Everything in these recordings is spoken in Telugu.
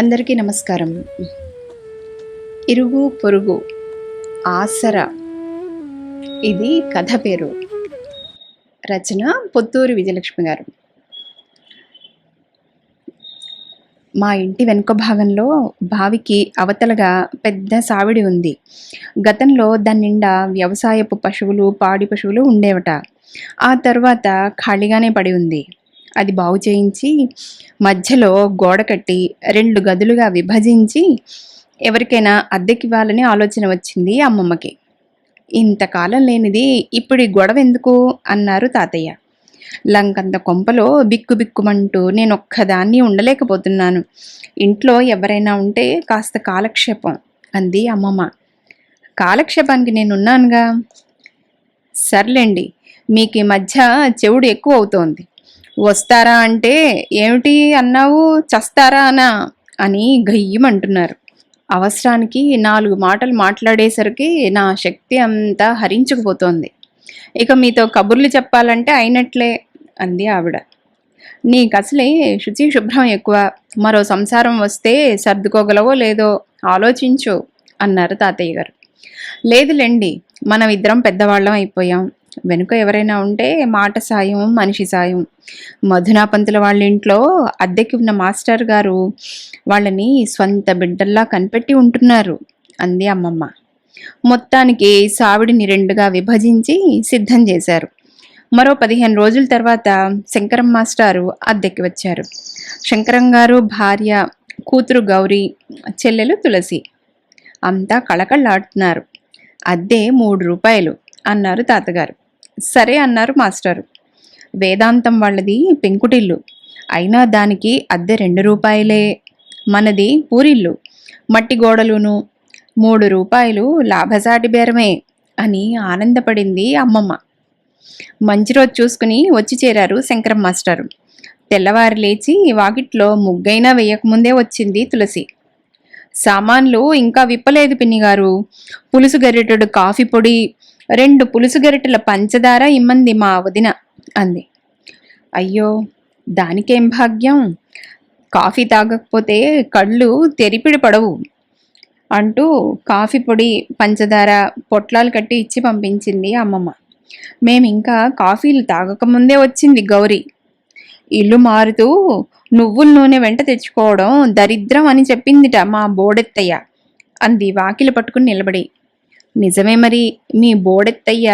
అందరికీ నమస్కారం. ఇరుగు పొరుగు ఆసర. ఇది కథ పేరు. రచన పొత్తూరు విజయలక్ష్మి గారు. మా ఇంటి వెనుక భాగంలో బావికి అవతలగా పెద్ద సావిడి ఉంది. గతంలో దాని నిండా వ్యవసాయపు పశువులు పాడి పశువులు ఉండేవట. ఆ తర్వాత ఖాళీగానే పడి ఉంది. అది బాగు చేయించి మధ్యలో గోడ కట్టి రెండు గదులుగా విభజించి ఎవరికైనా అద్దెకివ్వాలని ఆలోచన వచ్చింది అమ్మమ్మకి. ఇంతకాలం లేనిది ఇప్పుడు ఈ గొడవ ఎందుకు? అన్నారు తాతయ్య. లంకంత కొంపలో బిక్కు బిక్కుమంటూ నేను ఒక్కదాన్ని ఉండలేకపోతున్నాను. ఇంట్లో ఎవరైనా ఉంటే కాస్త కాలక్షేపం అంది అమ్మమ్మ. కాలక్షేపానికి నేనున్నానుగా? సర్లేండి మీకు ఈ మధ్య చెవుడు ఎక్కువ అవుతోంది వస్తారా అంటే ఏమిటి అన్నావు? చస్తారా అనా? అని గయ్యమంటున్నారు. అవసరానికి నాలుగు మాటలు మాట్లాడేసరికి నా శక్తి అంతా హరించుకుపోతోంది. ఇక మీతో కబుర్లు చెప్పాలంటే అయినట్లే అంది ఆవిడ. నీకు అసలే శుచి శుభ్రం ఎక్కువ. మరో సంసారం వస్తే సర్దుకోగలవో లేదో ఆలోచించు అన్నారు తాతయ్య గారు. లేదులేండి. మనం ఇద్దరం పెద్దవాళ్ళం అయిపోయాం. వెనుక ఎవరైనా ఉంటే మాట సాయం మనిషి సాయం. మధునా పంతుల వాళ్ళ ఇంట్లో అద్దెకి ఉన్న మాస్టర్ గారు వాళ్ళని స్వంత బిడ్డల్లా కనిపెట్టి ఉంటున్నారు అంది అమ్మమ్మ. మొత్తానికి సావిడిని రెండుగా విభజించి సిద్ధం చేశారు. మరో పదిహేను రోజుల తర్వాత శంకరం మాస్టారు అద్దెకి వచ్చారు. శంకరం గారు భార్య కూతురు గౌరీ చెల్లెలు తులసి. అంతా కళకళలాడుతున్నారు. అద్దె మూడు రూపాయలు అన్నారు తాతగారు. సరే అన్నారు మాస్టారు. వేదాంతం వాళ్ళది పెంకుటిల్లు. అయినా దానికి అద్దె రెండు రూపాయలే. మనది పూరిల్లు. మట్టి గోడలును మూడు రూపాయలు లాభసాటి బేరమే అని ఆనందపడింది అమ్మమ్మ. మంచి రోజు చూసుకుని వచ్చి చేరారు శంకరం మాస్టారు. తెల్లవారు లేచి వాకిట్లో ముగ్గైనా వేయకముందే వచ్చింది తులసి. సామాన్లు ఇంకా విప్పలేదు పిన్ని గారు. పులుసు గరిటెడు కాఫీ పొడి రెండు పులుసు గరిటెల పంచదార ఇమ్మంది మా వదిన అంది. అయ్యో దానికేం భాగ్యం? కాఫీ తాగకపోతే కళ్ళు తెరిపిడి పడవు అంటూ కాఫీ పొడి పంచదార పొట్లాలు కట్టి ఇచ్చి పంపించింది అమ్మమ్మ. మేమింకా కాఫీలు తాగకముందే వచ్చింది గౌరీ. ఇల్లు మారుతూ నువ్వుల నూనె వెంట తెచ్చుకోవడం దరిద్రం అని చెప్పిందిట మా బోడెత్తయ్య అంది వాకిలి పట్టుకుని నిలబడి. నిజమే మరి మీ బోడెత్తయ్య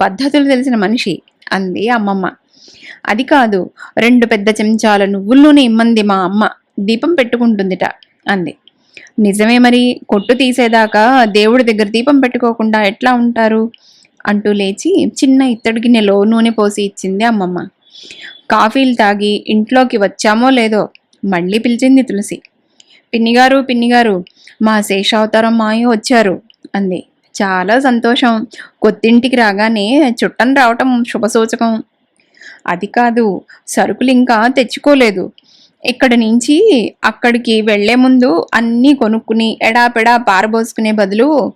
పద్ధతులు తెలిసిన మనిషి అంది అమ్మమ్మ. అది కాదు రెండు పెద్ద చెంచాల నువ్వుల్లోనే నూనె ఇమ్మంది మా అమ్మ దీపం పెట్టుకుంటుందిట అంది. నిజమే మరి కొట్టు తీసేదాకా దేవుడి దగ్గర దీపం పెట్టుకోకుండా ఎట్లా ఉంటారు? అంటూ లేచి చిన్న ఇత్తడి గిన్నెలో నూనె పోసి ఇచ్చింది అమ్మమ్మ. కాఫీలు తాగి ఇంట్లోకి వచ్చామో లేదో మళ్ళీ పిలిచింది తులసి. పిన్నిగారు పిన్నిగారు మా శేషావతారం మాయ వచ్చారు అంది. చాలా సంతోషం. కొత్తింటికి రాగానే చుట్టం రావటం శుభసూచకం. అది కాదు సరుకులు ఇంకా తెచ్చుకోలేదు. ఇక్కడి నుంచి అక్కడికి వెళ్ళే ముందు అన్నీ కొనుక్కుని ఎడాపెడా పారబోసుకునే బదులు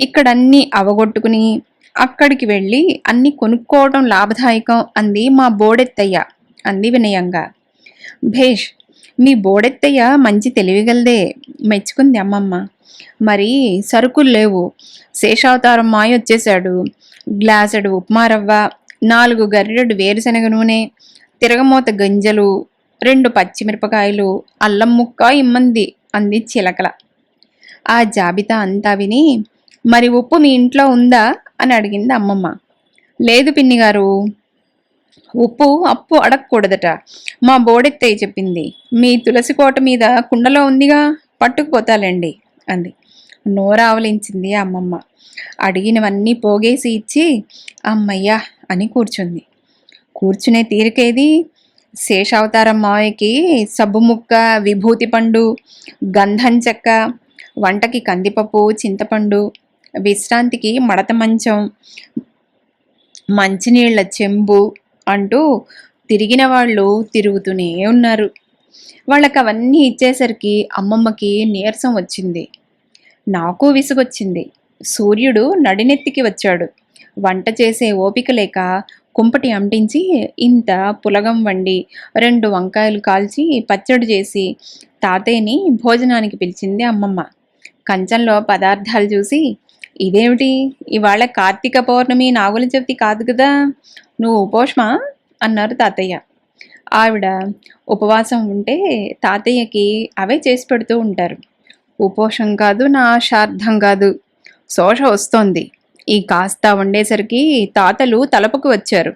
ఇక్కడ అన్నీ అవగొట్టుకుని అక్కడికి వెళ్ళి అన్నీ కొనుక్కోవడం లాభదాయకం అంది మా బోడెత్తయ్య అంది వినయంగా. భేష్ మీ బోడెత్తయ్య మంచి తెలివిగలదే. మెచ్చుకుంది అమ్మమ్మ. మరి సరుకులు లేవు. శేషావతారం మాయ వచ్చేశాడు. గ్లాసెడు ఉప్మా రవ్వ నాలుగు గరిటెడు వేరుశనగ నూనె తిరగమూత గింజలు రెండు పచ్చిమిరపకాయలు అల్లం ముక్క ఇమ్మంది అంది చిలకల. ఆ జాబితా అంతా విని మరి ఉప్పు మీ ఇంట్లో ఉందా? అని అడిగింది అమ్మమ్మ. లేదు పిన్ని గారు ఉప్పు అప్పు అడగకూడదట. మా బోడెత్తయ్య చెప్పింది. మీ తులసి కోట మీద కుండలో ఉందిగా పట్టుకుపోతాలండి అంది. నోరావలించింది అమ్మమ్మ. అడిగినవన్నీ పోగేసి ఇచ్చి అమ్మయ్యా అని కూర్చుంది. కూర్చునే తీరికేది? శేషావతారం మావయ్యకి సబ్బు ముక్క విభూతి పండు గంధం చెక్క వంటకి కందిపప్పు చింతపండు విశ్రాంతికి మడత మంచం మంచినీళ్ళ చెంబు అంటూ తిరిగిన వాళ్ళు తిరుగుతూనే ఉన్నారు. వాళ్ళకి అవన్నీ ఇచ్చేసరికి అమ్మమ్మకి నీరసం వచ్చింది. నాకు విసుగొచ్చింది. సూర్యుడు నడినెత్తికి వచ్చాడు. వంట చేసే ఓపిక లేక కుంపటి అంటించి ఇంత పులగం వండి రెండు వంకాయలు కాల్చి పచ్చడి చేసి తాతయ్యని భోజనానికి పిలిచింది అమ్మమ్మ. కంచంలో పదార్థాలు చూసి ఇదేమిటి? ఇవాళ కార్తీక పౌర్ణమి నాగుల చవితి కాదు కదా? నువ్వు ఉపోష్మా అన్నారు తాతయ్య. ఆవిడ ఉపవాసం ఉంటే తాతయ్యకి అవే చేసి పెడుతూ ఉంటారు. ఉపోషం కాదు నా శార్థం కాదు. శోష వస్తోంది. ఈ కాస్త వండేసరికి తాతలు తలపుకు వచ్చారు.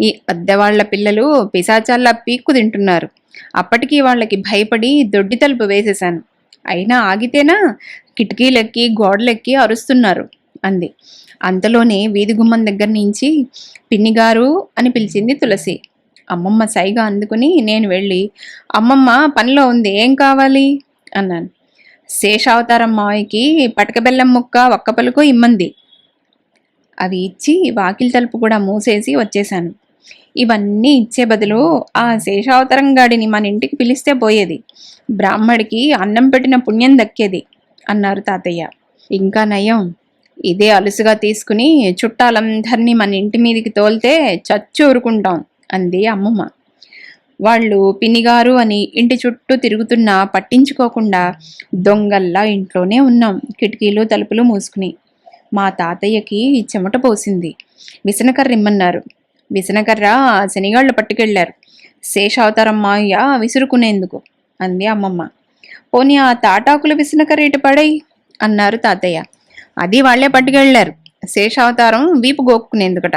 ఈ అద్దెవాళ్ళ పిల్లలు పిశాచాల్లా పీక్కు తింటున్నారు. అప్పటికి వాళ్ళకి భయపడి దొడ్డి తలుపు వేసేశాను. అయినా ఆగితేనా కిటికీలెక్కి గోడలెక్కి అరుస్తున్నారు అంది. అంతలోనే వీధి గుమ్మం దగ్గర నుంచి పిన్నిగారు అని పిలిచింది తులసి. అమ్మమ్మ సైగా అందుకుని నేను వెళ్ళి అమ్మమ్మ పనిలో ఉంది ఏం కావాలి? అన్నాను. శేషావతారం మావయ్యకి పటకబెల్లం ముక్క ఒక్క పలుకు ఇమ్మంది. అవి ఇచ్చి వాకిలి తలుపు కూడా మూసేసి వచ్చేశాను. ఇవన్నీ ఇచ్చే బదులు ఆ శేషావతారం గాడిని మన ఇంటికి పిలిస్తే పోయేది. బ్రాహ్మడికి అన్నం పెట్టిన పుణ్యం దక్కేది అన్నారు తాతయ్య. ఇంకా నయం. ఇదే అలుసుగా తీసుకుని చుట్టాలందరినీ మన ఇంటి మీదకి తోలితే చచ్చి ఊరుకుంటాం అంది అమ్మమ్మ. వాళ్ళు పినిగారు అని ఇంటి చుట్టూ తిరుగుతున్నా పట్టించుకోకుండా దొంగల్లా ఇంట్లోనే ఉన్నాం కిటికీలు తలుపులు మూసుకుని. మా తాతయ్యకి చెమట పోసింది. విసనకర్ర ఇమ్మన్నారు విసనకర్ర శనిగాళ్ళు పట్టుకెళ్ళారు శేషావతారం విసురుకునేందుకు అంది అమ్మమ్మ. పోనీ ఆ తాటాకులు విసనకర్ర ఇటు పడై? అన్నారు తాతయ్య. అది వాళ్ళే పట్టుకెళ్ళారు శేషావతారం వీపు గోక్కునేందుకట.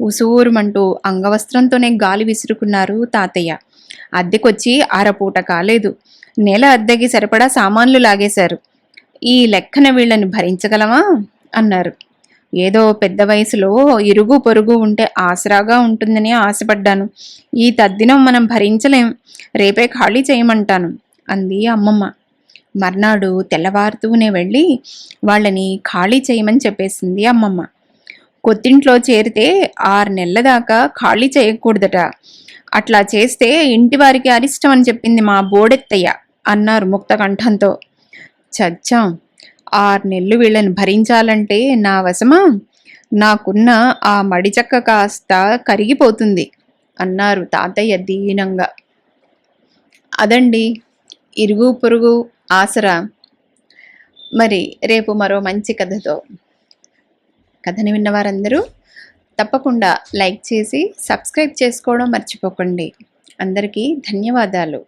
ఉసూరుమంటూ అంగవస్త్రంతోనే గాలి విసురుకున్నారు తాతయ్య. అద్దెకొచ్చి అరపూట కాలేదు. నెల అద్దెకి సరిపడా సామాన్లు లాగేశారు. ఈ లెక్కన వీళ్ళని భరించగలమా? అన్నారు. ఏదో పెద్ద వయసులో ఇరుగు పొరుగు ఉంటే ఆసరాగా ఉంటుందని ఆశపడ్డాను. ఈ తద్దినం మనం భరించలేం. రేపే ఖాళీ చేయమంటాను అంది అమ్మమ్మ. మర్నాడు తెల్లవారుతూనే వెళ్ళి వాళ్ళని ఖాళీ చేయమని చెప్పేసింది అమ్మమ్మ. కొత్తింట్లో చేరితే ఆరు నెలల దాకా ఖాళీ చేయకూడదట. అట్లా చేస్తే ఇంటి వారికి అరిష్టం అని చెప్పింది మా బోడెత్తయ్య అన్నారు ముక్త కంఠంతో చచ్చాం ఆరు నెలలు వీళ్ళని భరించాలంటే నా వశమా? నాకున్న ఆ మడిచక్క కాస్త కరిగిపోతుంది అన్నారు తాతయ్య దీనంగా. అదండి ఇరుగు పొరుగు ఆసరా. మరి రేపు మరో మంచి కథతో కథని విన్నవారందరూ తప్పకుండా లైక్ చేసి సబ్స్క్రైబ్ చేసుకోవడం మర్చిపోకండి. అందరికీ ధన్యవాదాలు.